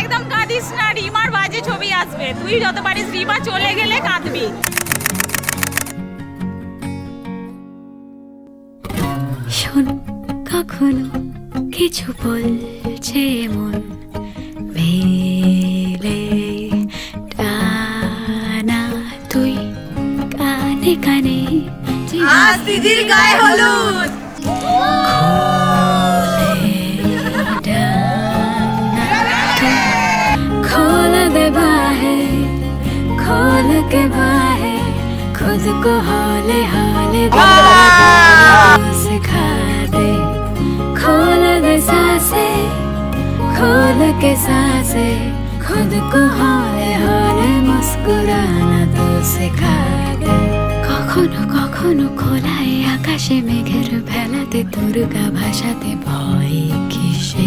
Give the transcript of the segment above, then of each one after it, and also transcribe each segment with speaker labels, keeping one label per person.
Speaker 1: একদম কাঁদিস না রিমার বাজে ছবি আসবে। তুই যত পারিস রিমা চলে গেলে কাঁদবি।
Speaker 2: শোন কখনো কিছু বলছে মন মেলে টানা তুই কানে কানে
Speaker 1: আজ দিদির গায়ে হলুদ
Speaker 2: खोल दे बाहे खोल के बाहे खुद को हौले हौले दे सिखा दे खोल दे सांसे खोल के सांसे खुद को हौले हौले मुस्कुराना तो सिखा दे কখনো খোলায় আকাশে মেঘের ভেলাতে দুর্গা ভাষাতে ভয় কিসের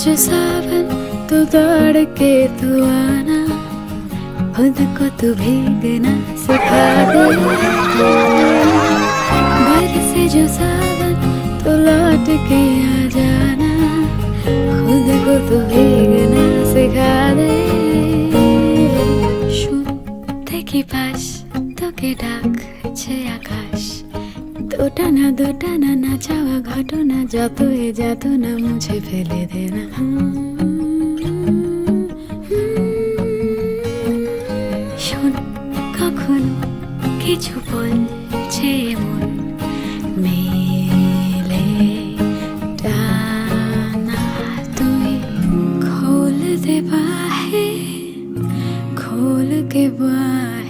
Speaker 2: बरसे जो सावन तो दौड़ के तू आना खुद को तू भीगना सिखा दे बरसे जो सावन तो लौट के आ जाना खुद को तू भीगना सिखा दे শুনতে কি পাস তোকে ডাকছে আকাশ দুটা দোটানা দোটানা না চাওয়া ঘটনা যত এ যত না মুছে ফেলে দে না শোন, কখন কিছু বলছে মন, মেলে টানা। তুই খোল দে বাহে, খোল কে বাহে।